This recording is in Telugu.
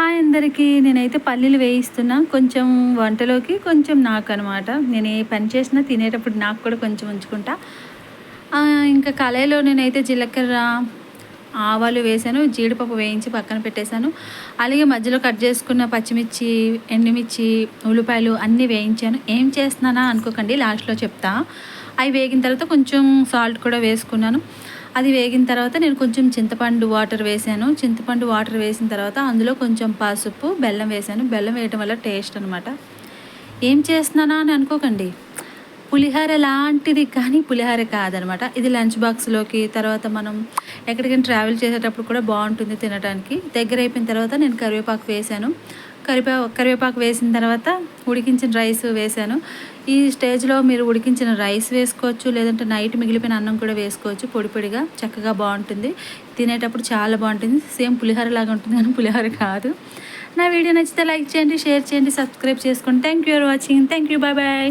హాయ్ అందరికీ. నేనైతే పల్లీలు వేయిస్తున్నా. కొంచెం వంటలోకి కొంచెం నాకు అనమాట నేను ఏ పని చేసినా తినేటప్పుడు నాకు కూడా కొంచెం ఉంచుకుంటా. ఇంకా కళాయిలో నేనైతే జీలకర్ర ఆవాలు వేసాను. జీడిపప్పు వేయించి పక్కన పెట్టేశాను. అలాగే మధ్యలో కట్ చేసుకున్న పచ్చిమిర్చి ఎండుమిర్చి ఉల్లిపాయలు అన్నీ వేయించాను. ఏం చేస్తున్నానా అనుకోకండి లాస్ట్లో చెప్తా. అవి వేగిన తర్వాత కొంచెం సాల్ట్ కూడా వేసుకున్నాను. అది వేగిన తర్వాత నేను కొంచెం చింతపండు వాటర్ వేసాను. చింతపండు వాటర్ వేసిన తర్వాత అందులో కొంచెం పసుపు బెల్లం వేసాను. బెల్లం వేయటం వల్ల టేస్ట్ అనమాట ఏం చేస్తున్నానా అని అనుకోకండి. పులిహోర లాంటిది కానీ పులిహోర కాదనమాట ఇది లంచ్ బాక్స్లోకి తర్వాత మనం ఎక్కడికైనా ట్రావెల్ చేసేటప్పుడు కూడా బాగుంటుంది తినడానికి దగ్గర అయిపోయిన తర్వాత నేను కరివేపాకు వేసాను. కరివే కరివేపాకు వేసిన తర్వాత ఉడికించిన రైస్ వేసాను ఈ స్టేజ్లో మీరు ఉడికించిన రైస్ వేసుకోవచ్చు లేదంటే నైట్ మిగిలిపోయిన అన్నం కూడా వేసుకోవచ్చు. పొడి పొడిగా చక్కగా బాగుంటుంది. తినేటప్పుడు చాలా బాగుంటుంది. సేమ్ పులిహోర లాగా ఉంటుంది కానీ పులిహోర కాదు. నా వీడియో నచ్చితే లైక్ చేయండి షేర్ చేయండి సబ్స్క్రైబ్ చేసుకోండి thank you for watching. Thank you bye bye.